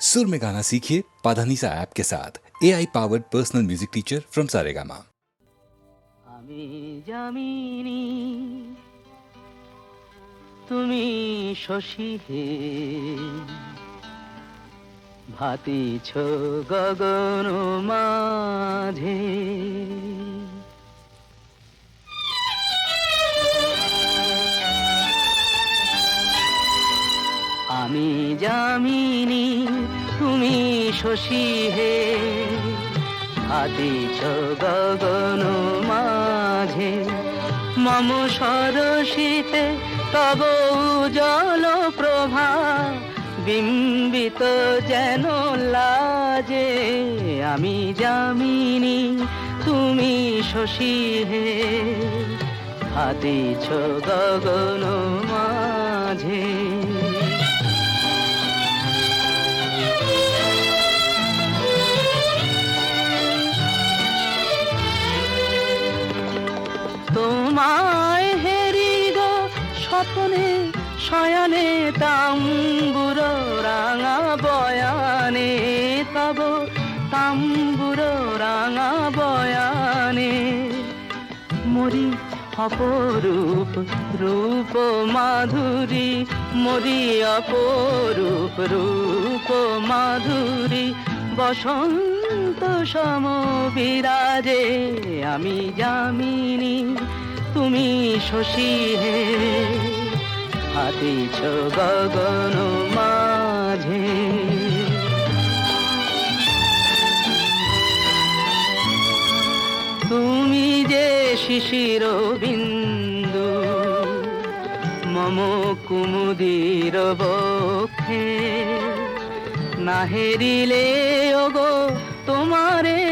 सुर में गाना सीखिए पाधानीसा ऐप के साथ A I powered personal music teacher from Saregama আমি জামিনী তুমি শশী হে ভাতিছ গগন মাঝে আমি জামিনী তুমি শশী হে। ভাতিছ গগন মাঝে, মম সরসিতে তব জল প্রভা, বিম্বিত যেন লাজে। আমি জামিনী তুমি শশী হে। হাতিছ গগন স্বপ্নে শয়নে, তাম্বুর রাঙা বয়ানে, তব তাম্বুর রাঙা বয়ানে। মরি অপরূপ রূপ মাধুরী, মরি অপরূপ রূপ মাধুরী, বসন্ত সম বিরাজে আমি জামিনী তুমি শশী হে। হাতিছ গগন মাঝে। তুমি যে শিশির বিন্দু, মম কুমুদির বক্ষে, না হেরিলে ওগো তোমারে,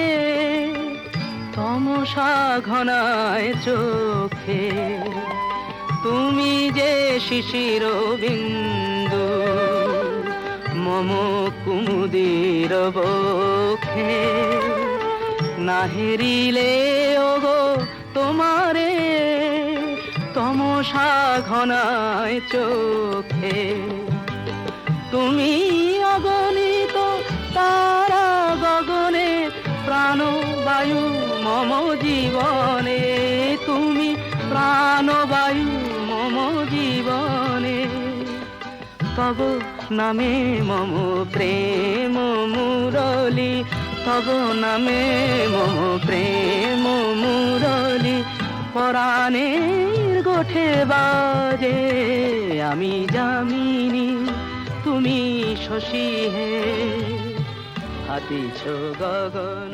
তমসা ঘনায় চোখে। তুমি যে শিশির বিন্দু, মম কুমুদির বক্ষে। না হেরিলে ওগো তোমারে, তমসা ঘনায় চোখে। তুমি অগণিত তারা গগনে প্রাণ বায়ু মম জীবনে। তুমি প্রাণ বায়ু মম জীবনে, তব নামে মম প্রেম মুরলি, তব নামে মম প্রেম মুরলি। পরাণের গোঠে বাজে, আমি জামিনী তুমি শশী হে। হাতিছ গগন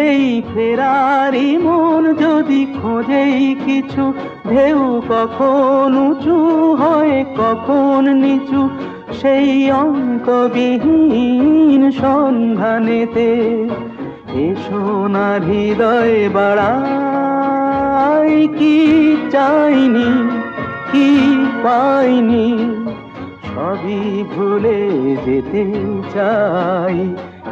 এই ফেরারি মন যদি খোঁজেই কিছু, ঢেউ কখন উঁচু হয়, কখন নিচু, সেই অঙ্কবিহীন সন্ধানেতে এ সোনার হৃদয় বাড়াই, কি চাইনি, কি পাইনি, সবই ভুলে যেতে চাই।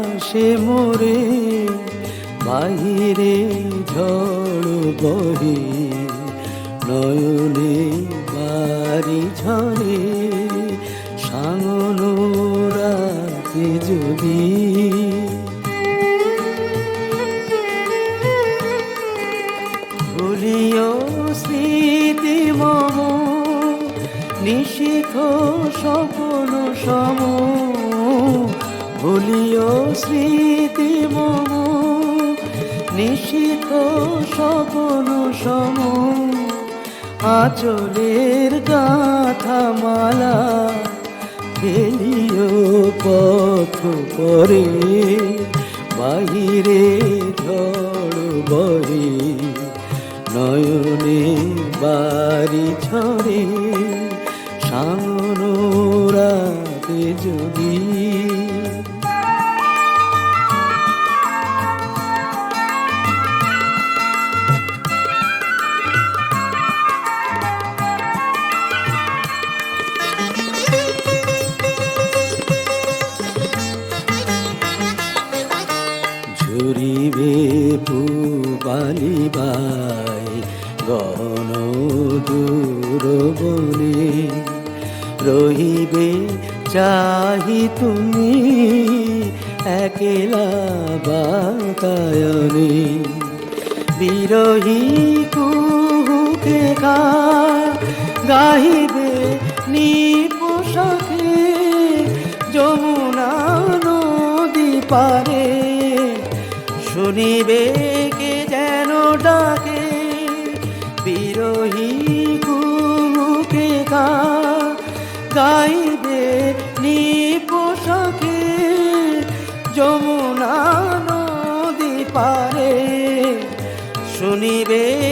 আসে মোরে, বাহিরে ঝড় বহে, নয়নে বাড়ি ঝরে সাঙনো রাতে যদি ভুলিও স্মৃতি মম নিশিখ স্বপ্ন সম। ভুলিও স্মৃতি মম নিশিখ স্বপ্ন সম। আচলের গাথা মালা ফেলিও পথ পরে, বাহিরে ঝড় বহে নয়নে বাড়ি ছড়ে সামনো রাতে যদি শুনিবে যেন ডাকে? বিরোহী কুমুকে গা গাইবে নিপোষকে। যমুনা নদী পারে শুনিবে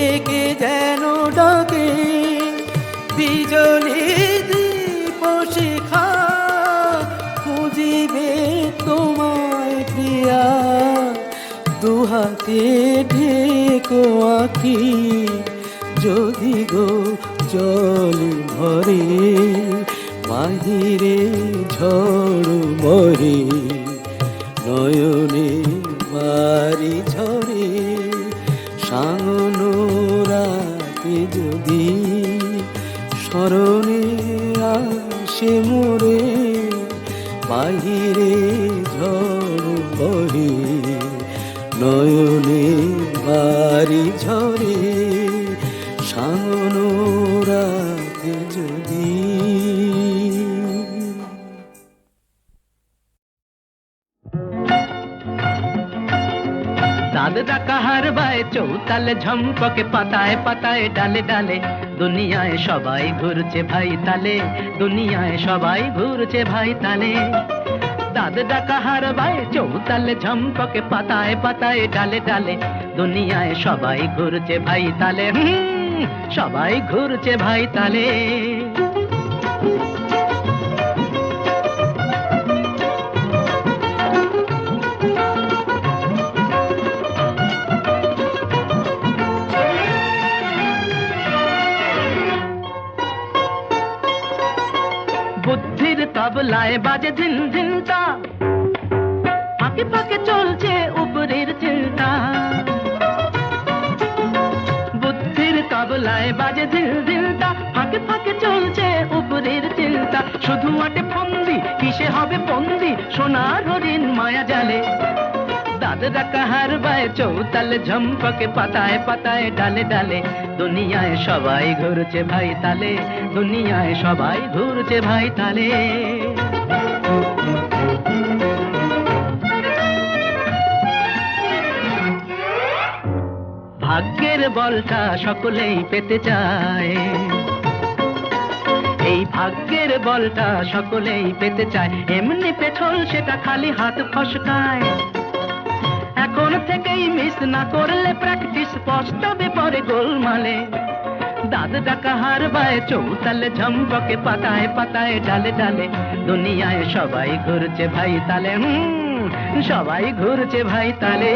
ঢেকো আঁকি। যদি গো জল ভরে বাহিরে ঝড় মরে। নয়নে বাড়ি ঝরে যদি। চাঁদ ডাকা হার বায় চৌতালে ঝম্পকে পাতায় পাতায় ডালে ডালে, দুনিয়ায় সবাই ঘুরছে ভাই তালে, দুনিয়ায় সবাই ঘুরছে ভাই তালে। দাদ ডাকা হার বায় চৌতালে ঝম্পকে পাতায় পাতায় ডালে ডালে। দুনিয়ায় সবাই ঘুরছে ভাই তালে সবাই ঘুরছে ভাই তালে। বুদ্ধির বাজে ঝিন ঝিনটা ফাঁকে ফাঁকে চলছে উপরের চিন্তা। বুদ্ধির তবলায় বাজে ঝিল ঝিলটা ফাঁকে ফাঁকে চলছে উপরের চিন্তা। শুধু আটে ফন্দি, কিসে হবে বন্দি সোনার হরিণ মায়া জালে। দাদরা কাহার বায় চৌতালে ঝম্পকে পাতায় পাতায় ডালে ডালে। দুনিয়ায় সবাই ঘুরছে ভাই তালে, দুনিয়ায় সবাই ঘুরছে ভাই তালে। ভাগ্যের বলটা সকলেই পেতে চায়। এই ভাগ্যের বলটা সকলেই পেতে চায়। এমনি পেছল সেটা খালি হাত ফসকায়। এখন থেকেই মিস না করলে প্র্যাকটিস পস্তাবে পরে গোলমালে। দাদ ডাকা হার বায় চৌতালে ঝম্পকে পাতায় পাতায় ডালে ডালে। দুনিয়ায় সবাই ঘুরছে ভাই তালে সবাই ঘুরছে ভাই তালে।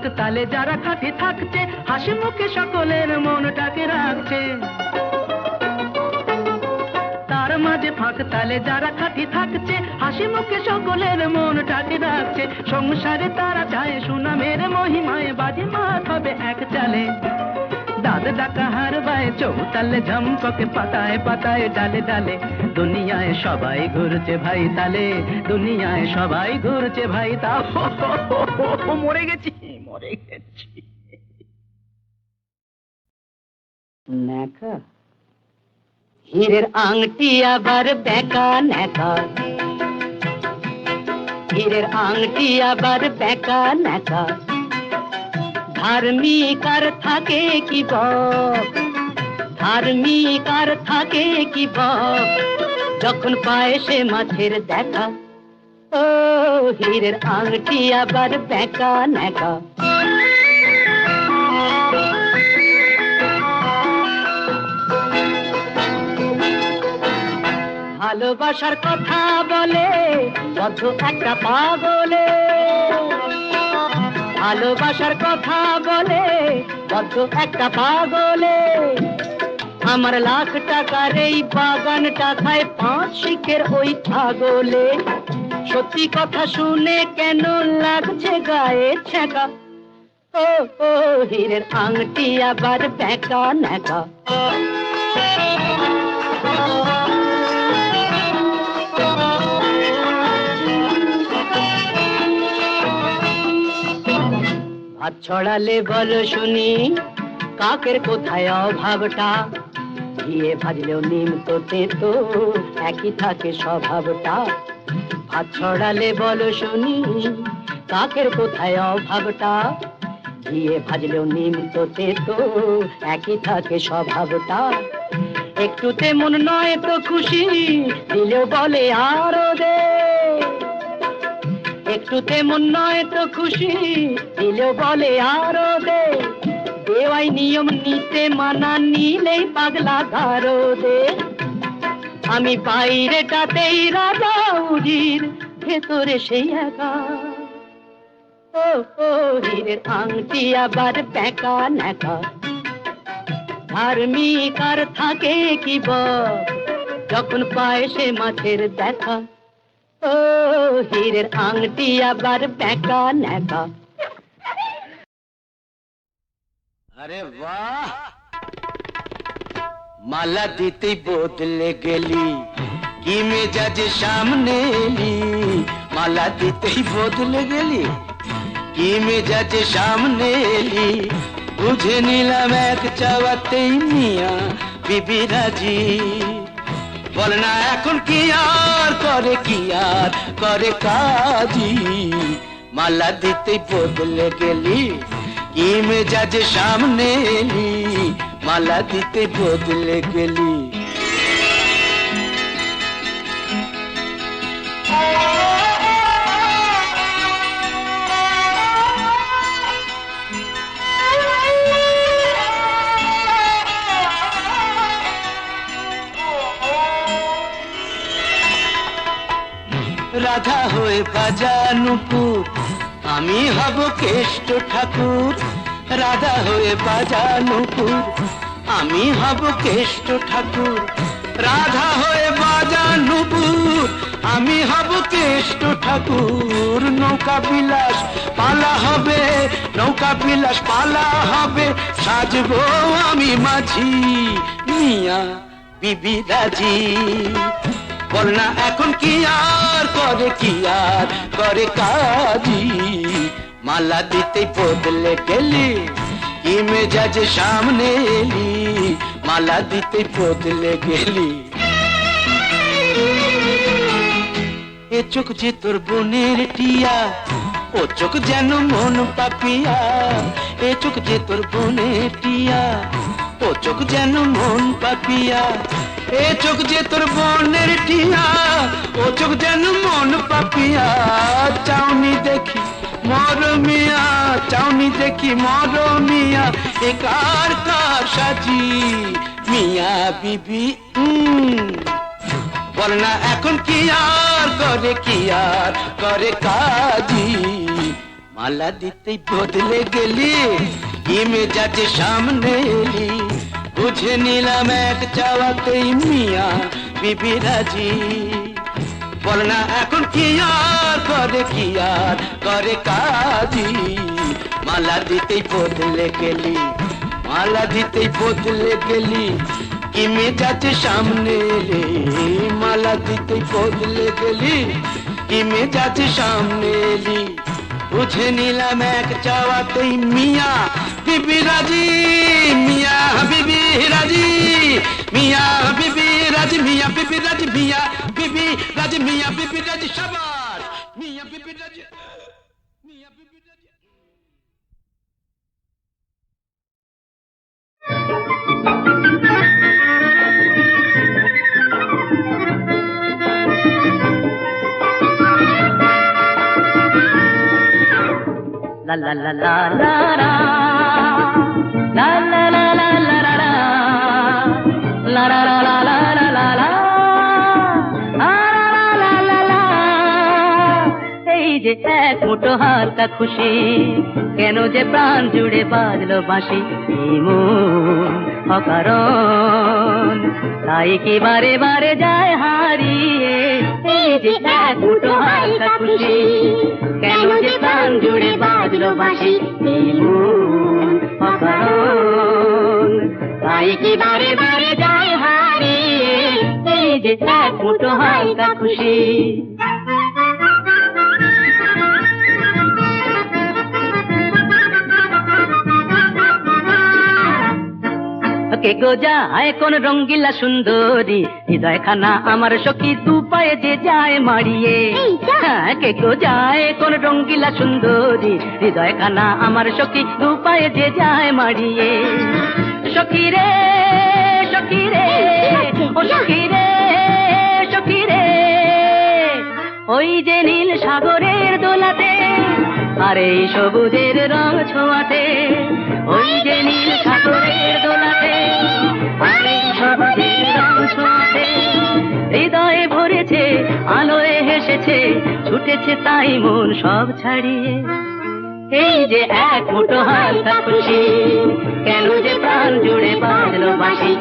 মাঝে তালে যারা খাটে থাকছে, হাসি মুখে সকলের মনটাকে রাখছে। তার মাঝে ফাঁক, তালে যারা খাটি থাকছে, হাসি মুখে সকলের মনটাকে রাখছে। সংসারে তারা চায় সুনামের মহিমায়, বাজি মাত হবে এক চালে। দাদ ডাকা হার বায় চৌতালে ঝম্পকে পাতায় পাতায় ডালে ডালে। দুনিয়ায় সবাই ঘুরছে ভাই তালে, দুনিয়ায় সবাই ঘুরছে ভাই তা মরে গেছি। মরে গেছি। ন্যাকা, হীরের আংটি আবার বেকা ন্যাকা। হীরের আংটি আবার বেকা ন্যাকা। ধার্মিক আর থাকে কি বক? ধার্মিক আর থাকে কি বক? যখন পায় সে মাছের দেখা। ও, হীরের আংটি আবার বেকা ন্যাকা ভালোবাসার কথা বলে, বদ্ধ একটা পাগলে। ভালোবাসার কথা বলে, বদ্ধ একটা পাগলে। আমার লাখ টাকার এই বাগানটা খায় পাঁচ শিখের ওই ছাগলে। সত্যি কথা শুনে কেন লাগছে গায়ে ছেঁকা? ও ও, হীরের আংটি আবার নেকা ভাত ছড়ালে বল শুনি, কাকের কোথায় অভাবটা? ঘিয়ে ভাজলেও নিম তো তেতো একই থাকে স্বভাবটা। ভাত ছড়ালে বল শুনি, কাকের কোথায় অভাবটা? ঘিয়ে ভাজলেও নিম তো তেতো, একই থাকে স্বভাবটা। একটুতে মন নয় তো খুশি, দিলেও বলে আরও দে। একটুতে মন নয় তো খুশি, দিলেও বলে আরও দে। দেওয়াই নিয়ম নিতে মানা নিলেই পাগলা ধারো দে আমি বাইরেটাতেই রাজা উজির ভেতরে সেই একা। ও ও হীরের আংটি আবার প্যাকা ন্যাকা। ধার্মিক আর থাকে কি বল যখন পায় সে মাছের দেখা। ও হীরের আংটি আবার প্যাকা ন্যাকা। আরে বাহ! মালা দিতেই বদলে গেলি, কি মেজাজে সামনে এলি? মালা দিতেই বদলে গেলি, কি মেজাজে সামনে এলি? বুঝে নিলাম এক চাওয়াতেই মিয়া বিবি রাজি। বল না, এখন কি আর করে, কি আর করে কাজি? মালা দিতেই বদলে গেলি, কি মেজাজে সামনে এলি? মালা দিতে বদলে গেলি। রাধা হয়ে বাজানুপুর আমি হব কেষ্ট ঠাকুর। রাধা হয়ে বাজানুপুর আমি হব কেষ্ট ঠাকুর, রাধা হয়ে বাজানুপুর আমি হব কেষ্ট ঠাকুর, নৌকা বিলাস, পালা হবে, নৌকা বিলাস, পালা হবে। সাজবো আমি মাঝি, মিয়া বিবি রাজি বল না এখন কি আর করে, কি আর করে কাজি? মালা দিতে বদলে গেলি কি মেজাজ সামনে এলি? মালা দিতে বদলে গেলি। এ চোখ যে তোর বোনের টিয়া, ও চোখ যেন মন পাপিয়া। এ চোখ যে তোর বোনের টিয়া, ও চোখ যেন মন পাপিয়া। এ চোখ যে তোর বোনের টিয়া, ও চোখ যেন মন পাপিয়া। চাউনি দেখি মর মিয়া চাউনি দেখি মর মিয়া? এ কার কার সাজি? মিয়া বিবি। বল না, এখন কি আর করে, কি আর করে কাজি? মালা দিতেই বদলে গেলি, ইমেজাজে সামনে এলি। বুঝে নিলাম এক চাওয়াতেই মিয়া বিবি রাজি। বল না, এখন কি আর করে, কি আর করে কাজি মালা দিতেই বদলে গেলি, মালা দিতেই বদলে গেলি, কি মেজাজে সামনে এলে? মালা দিতেই বদলে গেলি, কি মেজাজে সামনে এলি? বুঝে নিলাম এক চাওয়াতেই মিয়া বিবি রাজি, মিয়া বিবি রাজি, মিয়া বিবি রাজি, মিয়া বিবি রাজি, মিয়া বিবি রাজি, মিয়া বিবি রাজি সবার, মিয়া বিবি রাজি, মিয়া বিবি রাজি। La la la la la la La যে এক মুঠো হালকা খুশি। কেন যে প্রাণ জুড়ে বাজলো বাঁশি অকারণ। তাই কি বারে বারে যায় হারিয়ে যে এক মুঠো হালকা খুশি। কেন যে প্রাণ জুড়ে বাজলো বাঁশি অকারণ। তাই কি বারে বারে যায় হারিয়ে যে এক মুঠো হালকা খুশি। কে গো যায় কোন রঙ্গিলা সুন্দরী? হৃদয় খানা আমার সখী দু পায়ে যে যায় মারিয়ে হ্যাঁ, কে গো যায় কোন রঙ্গিলা সুন্দরী? হৃদয় খানা আমার সখী দু পায়ে যে যায় মারিয়ে সখী রে সখী রে ও সখী রে সখী রে। ওই যে নীল সাগরের দোলাতে আর এই সবুজের রং ছোঁয়াতে ওই যে নীল সাগরের দোলাতে হৃদয়ে ভরেছে, আলোয় হেসেছে, ছুটেছে তাই মন সব ছাড়িয়ে। এই যে এক মুঠো হালকা খুশি কেন যে প্রাণ জুড়ে বাঁধলো বাসি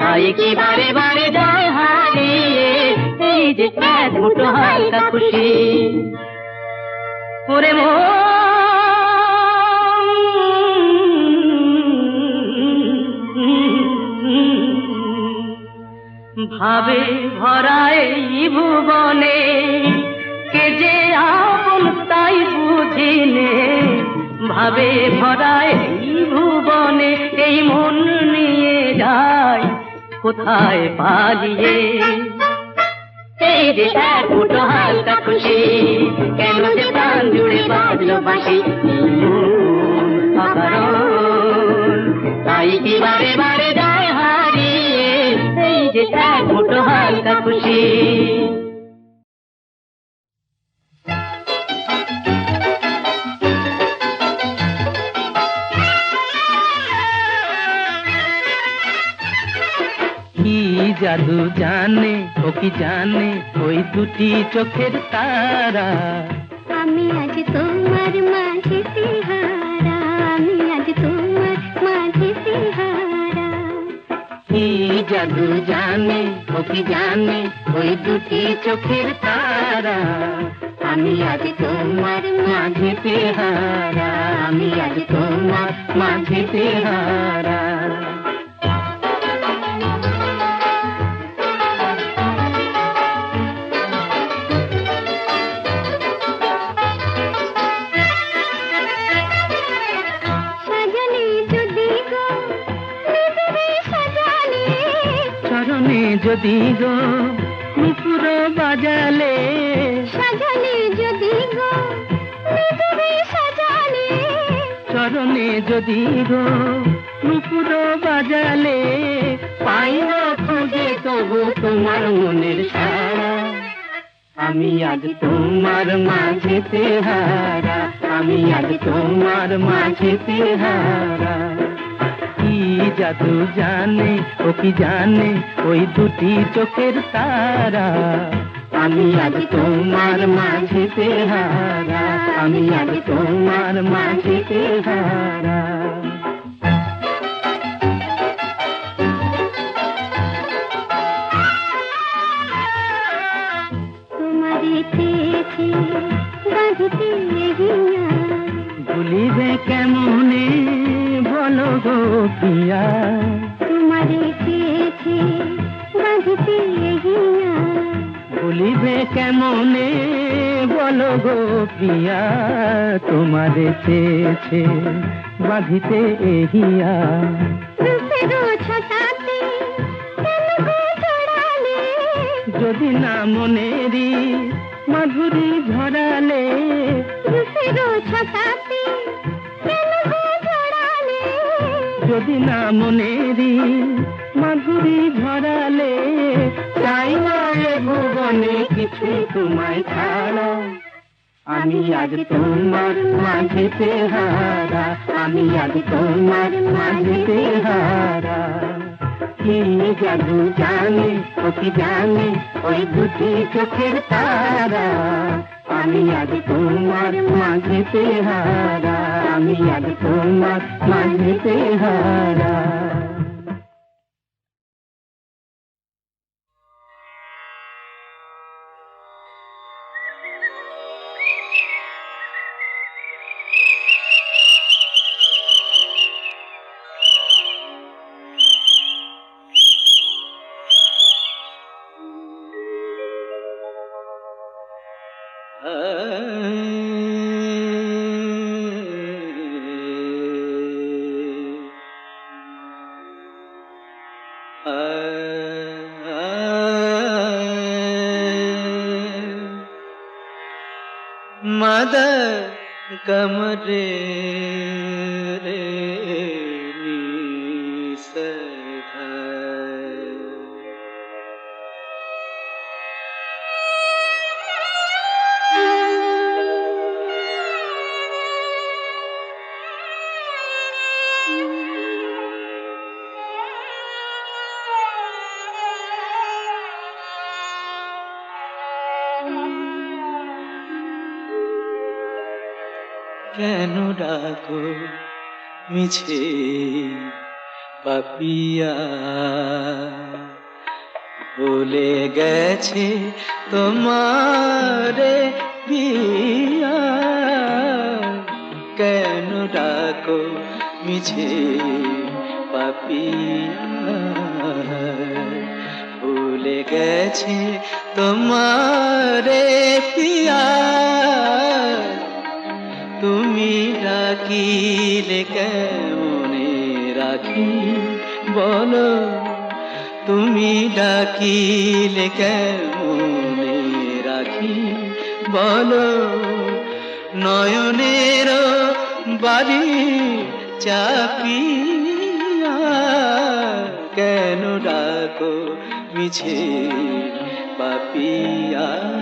তাই কি বারে বারে যায় হারিয়ে, এই যে এক মুঠো হালকা খুশি ওরে মন ভাবে ভরায় এই ভুবনে কে যে আপন তাই বুঝিনে ভাবে ভরায় এই ভুবনে এই মন নিয়ে যায় কোথায় পালিয়ে? এই যে এক মুঠো হালকা খুশি কেন যে প্রাণ জুড়ে বাজলো বাসি তাই কি বারে বারে এক মুঠো হালকা খুশি। জাদু জানে, ও কি জানে ওই দুটি চোখের তারা? আমি আজ তোমার জাদু জানে ও কি জানে ওই দুটি চোখের তারা। আমি আজ তোমার মাঝে পেহারা, আমি আজ তোমার মাঝে হারা যদি গো নুপুর বাজালে। সাজালে যদি গো সাজালে। চরণে যদি গো নুপুর বাজালে। পাই না খুঁজে তবু তোমার মনের সারা। আমি আজ তোমার মাঝেতে হারা। আমি আজ তোমার মাঝেতে হারা। কি জাদু জানে ও কি জানে ওই দুটি চোখের তারা? আমি আজ তোমার মাঝেতে হারা আমি আজ তোমার মাঝেতে হারা তোমারে চেয়েছি বাঁধিতে হিয়া ভুলিবে কেমনে গো পিয়া তোমারে চেয়েছি বাঁধিতে হিয়া ভুলিবে কেমনে? বলো গো প্রিয়া তোমারে চেয়েছে বাঁধিতে এহিয়া যদি না মনেরি মাধুরী ঝরালে রূপেরও যদি না মনেরি, মাধুরী ঝরালে চাই না এ ভুবনে কিছু তোমায় ছাড়া। আমি আজ তোমার মাঝেতে হারা আমি আজ তোমার মাঝেতে হারা কি জাদু জানে ও কি জানে, ওই দুটি চোখের তারা। আমি আজ তোমার মাঝেতে হারা আমি আজ তোমার মাঝেতে হারা कमरे কেন ডাকো? মিছে পাপিয়া। ভুলে গেছে তোমারে বিয়া। কেন ডাকো? মিছে পাপিয়া। ভুলে গেছে তোমারে পিয়া তুমি ডাকিলে কেমনে রাখি? বলো, তুমি ডাকিলে কেমনে রাখি? বলো, নয়নের বাড়ি চাপিয়া কেন ডাকো? মিছে পাপিয়া।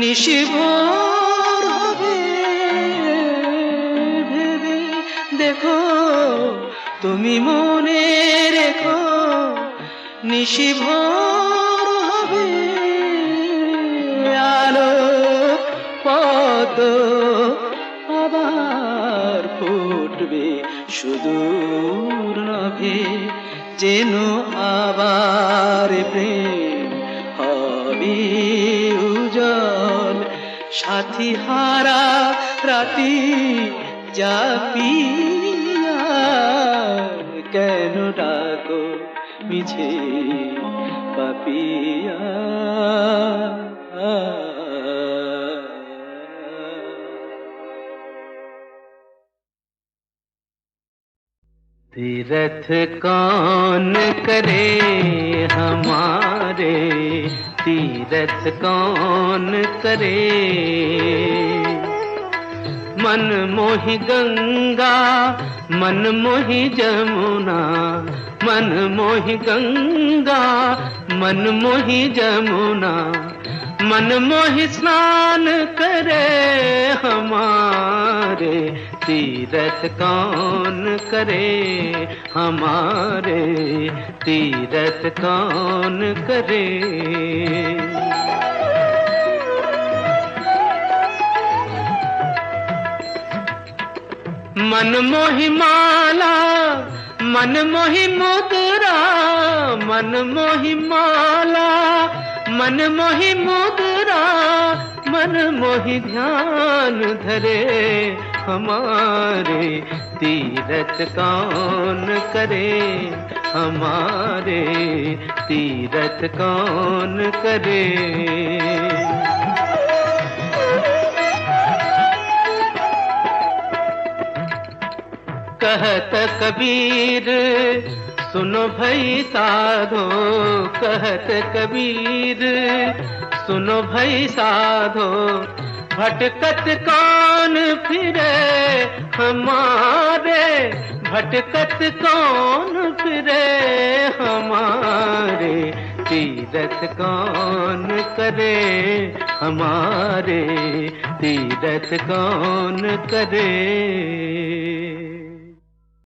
নিশিভোর হবে, ভেবে দেখো, তুমি মনে রেখো, নিশিভোর হবে, আলো পদ আবার ফুটবে সুদূর নভে, যেন আবার প্রেম সাথী হারা রাতি জাপিয়া কেন ডাকো মিছে পাপিয়া तीरथ कौन करे हमारे तीरथ कौन करे? मन मोहि गंगा, मन मोहि जमुना, मन मोहि गंगा, मन मोहि जमुना। मन मोहि स्नान करे हमारे, तीरथ कौन करे हमारे, तीरथ कौन करे? मन मोहि माला, मन मोहि मुद्रा, मन मोहि माला मन मोहि मुद्रा, मन मोहि ध्यान धरे, हमारे तीरथ कौन करे? हमारे तीरथ कौन करे? कहत कबीर सुनो भई साधो, कहत कबीर। सुनो भई साधो, भटकत कौन फिरे हमारे? भटकत कौन फिरे हमारे? तीरथ कौन करे हमारे? तीरथ कौन करे?